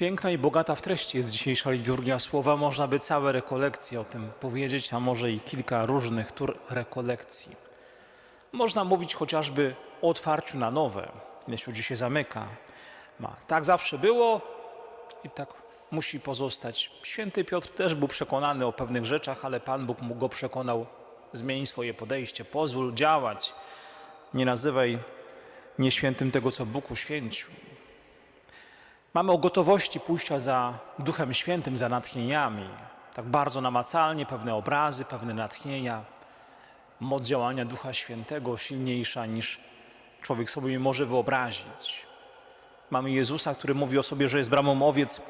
Piękna i bogata w treści jest dzisiejsza liturgia słowa. Można by całe rekolekcje o tym powiedzieć, a może i kilka różnych tur rekolekcji. Można mówić chociażby o otwarciu na nowe. Ileś ludzi się zamyka. Ma. Tak zawsze było i tak musi pozostać. Święty Piotr też był przekonany o pewnych rzeczach, ale Pan Bóg mu go przekonał. Zmień swoje podejście, pozwól działać. Nie nazywaj nieświętym tego, co Bóg uświęcił. Mamy o gotowości pójścia za Duchem Świętym, za natchnieniami. Tak bardzo namacalnie, pewne obrazy, pewne natchnienia. Moc działania Ducha Świętego silniejsza niż człowiek sobie może wyobrazić. Mamy Jezusa, który mówi o sobie, że jest bramą owiec.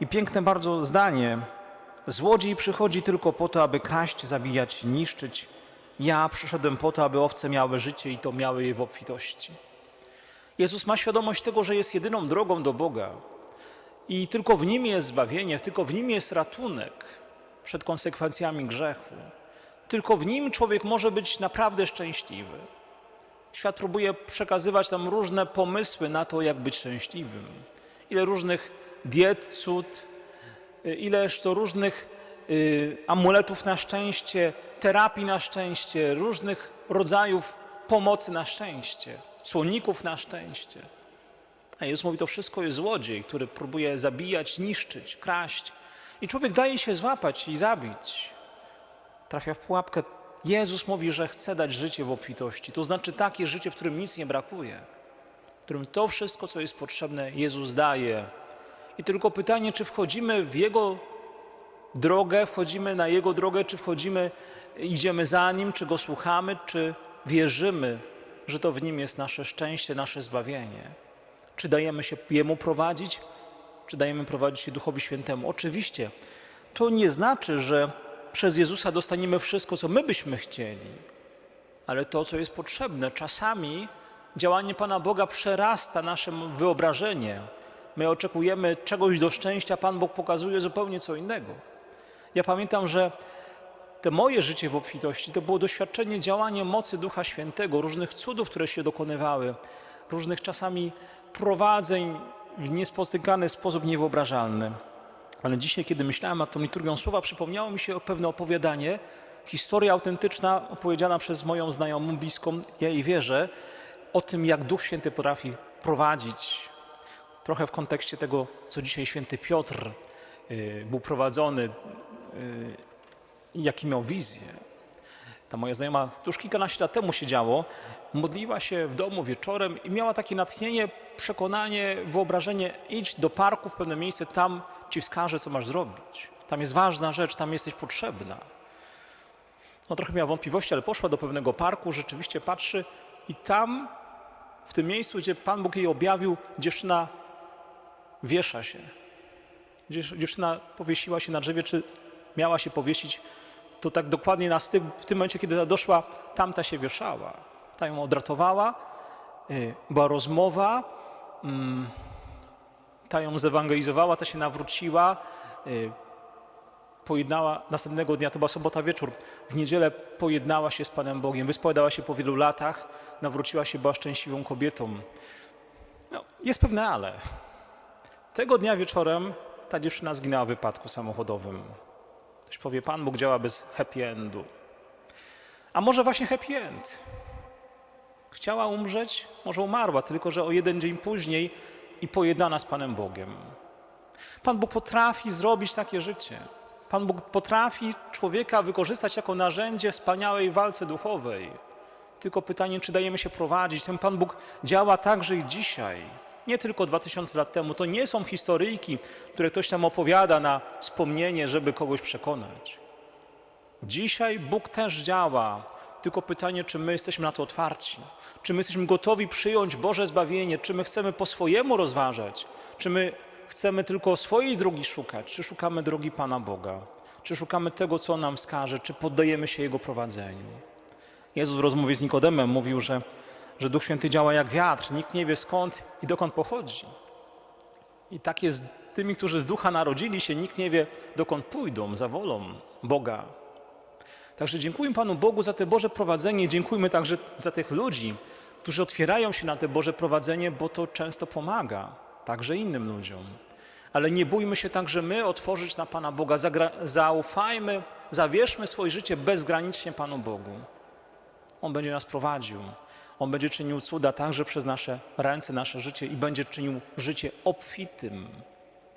I piękne bardzo zdanie. Złodziej przychodzi tylko po to, aby kraść, zabijać, niszczyć. Ja przyszedłem po to, aby owce miały życie i to miały je w obfitości. Jezus ma świadomość tego, że jest jedyną drogą do Boga i tylko w Nim jest zbawienie, tylko w Nim jest ratunek przed konsekwencjami grzechu. Tylko w Nim człowiek może być naprawdę szczęśliwy. Świat próbuje przekazywać nam różne pomysły na to, jak być szczęśliwym. Ile różnych diet, cud, y, ileż to różnych y, amuletów na szczęście, terapii na szczęście, różnych rodzajów pomocy na szczęście, słonników na szczęście. A Jezus mówi, to wszystko jest złodziej, który próbuje zabijać, niszczyć, kraść. I człowiek daje się złapać i zabić. Trafia w pułapkę. Jezus mówi, że chce dać życie w obfitości. To znaczy takie życie, w którym nic nie brakuje. W którym to wszystko, co jest potrzebne, Jezus daje. I tylko pytanie, czy wchodzimy w Jego drogę, wchodzimy na Jego drogę, czy wchodzimy, idziemy za Nim, czy Go słuchamy, czy wierzymy, że to w Nim jest nasze szczęście, nasze zbawienie. Czy dajemy się Jemu prowadzić, czy dajemy prowadzić się Duchowi Świętemu? Oczywiście, to nie znaczy, że przez Jezusa dostaniemy wszystko, co my byśmy chcieli, ale to, co jest potrzebne. Czasami działanie Pana Boga przerasta nasze wyobrażenie. My oczekujemy czegoś do szczęścia, Pan Bóg pokazuje zupełnie co innego. Ja pamiętam, że te moje życie w obfitości to było doświadczenie działania mocy Ducha Świętego, różnych cudów, które się dokonywały, różnych czasami prowadzeń w niespotykany sposób niewyobrażalny. Ale dzisiaj, kiedy myślałem nad tą liturgią słowa, przypomniało mi się pewne opowiadanie, historia autentyczna opowiedziana przez moją znajomą, bliską, ja jej wierzę, o tym, jak Duch Święty potrafi prowadzić. Trochę w kontekście tego, co dzisiaj święty Piotr y, był prowadzony, y, jaki miał wizję. Ta moja znajoma już kilkanaście lat temu się działo, modliła się w domu wieczorem i miała takie natchnienie, przekonanie, wyobrażenie, idź do parku w pewne miejsce, tam ci wskażę, co masz zrobić. Tam jest ważna rzecz, tam jesteś potrzebna. No trochę miała wątpliwości, ale poszła do pewnego parku, rzeczywiście patrzy i tam, w tym miejscu, gdzie Pan Bóg jej objawił, dziewczyna wiesza się. Dziew- Dziewczyna powiesiła się na drzewie, czy miała się powiesić, to tak dokładnie na w tym momencie, kiedy doszła, tamta się wieszała. Ta ją odratowała, y, była rozmowa, mm, ta ją zewangelizowała, ta się nawróciła, y, pojednała, następnego dnia, to była sobota wieczór, w niedzielę pojednała się z Panem Bogiem, wyspowiadała się po wielu latach, nawróciła się, była szczęśliwą kobietą. No, jest pewne ale. Tego dnia wieczorem ta dziewczyna zginęła w wypadku samochodowym. Ktoś powie, Pan Bóg działa bez happy endu. A może właśnie happy end? Chciała umrzeć, może umarła, tylko że o jeden dzień później i pojednana z Panem Bogiem. Pan Bóg potrafi zrobić takie życie. Pan Bóg potrafi człowieka wykorzystać jako narzędzie wspaniałej walce duchowej. Tylko pytanie, czy dajemy się prowadzić. Ten Pan Bóg działa także i dzisiaj. Nie tylko 2000 lat temu. To nie są historyjki, które ktoś tam opowiada na wspomnienie, żeby kogoś przekonać. Dzisiaj Bóg też działa. Tylko pytanie, czy my jesteśmy na to otwarci? Czy my jesteśmy gotowi przyjąć Boże zbawienie? Czy my chcemy po swojemu rozważać? Czy my chcemy tylko swojej drogi szukać? Czy szukamy drogi Pana Boga? Czy szukamy tego, co On nam wskaże? Czy poddajemy się Jego prowadzeniu? Jezus w rozmowie z Nikodemem mówił, że, że Duch Święty działa jak wiatr. Nikt nie wie skąd i dokąd pochodzi. I tak jest z tymi, którzy z Ducha narodzili się, nikt nie wie, dokąd pójdą za wolą Boga. Także dziękuję Panu Bogu za te Boże prowadzenie. Dziękujmy także za tych ludzi, którzy otwierają się na te Boże prowadzenie, bo to często pomaga także innym ludziom. Ale nie bójmy się także my otworzyć na Pana Boga. Zaufajmy, zawierzmy swoje życie bezgranicznie Panu Bogu. On będzie nas prowadził. On będzie czynił cuda także przez nasze ręce, nasze życie i będzie czynił życie obfitym.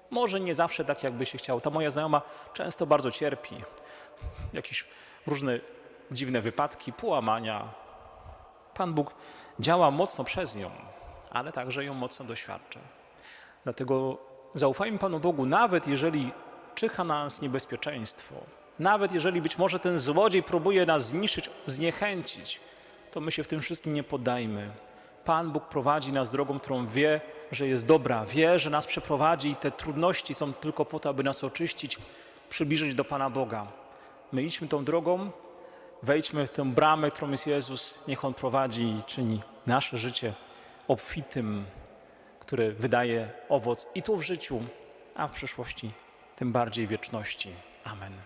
Może nie zawsze tak, jakby się chciał. Ta moja znajoma często bardzo cierpi. Jakieś różne dziwne wypadki, połamania. Pan Bóg działa mocno przez nią, ale także ją mocno doświadcza. Dlatego zaufajmy Panu Bogu, nawet jeżeli czyha na nas niebezpieczeństwo, nawet jeżeli być może ten złodziej próbuje nas zniszczyć, zniechęcić, to my się w tym wszystkim nie poddajmy. Pan Bóg prowadzi nas drogą, którą wie, że jest dobra, wie, że nas przeprowadzi i te trudności są tylko po to, aby nas oczyścić, przybliżyć do Pana Boga. My idźmy tą drogą, wejdźmy w tę bramę, którą jest Jezus, niech On prowadzi i czyni nasze życie obfitym, które wydaje owoc i tu w życiu, a w przyszłości tym bardziej wieczności. Amen.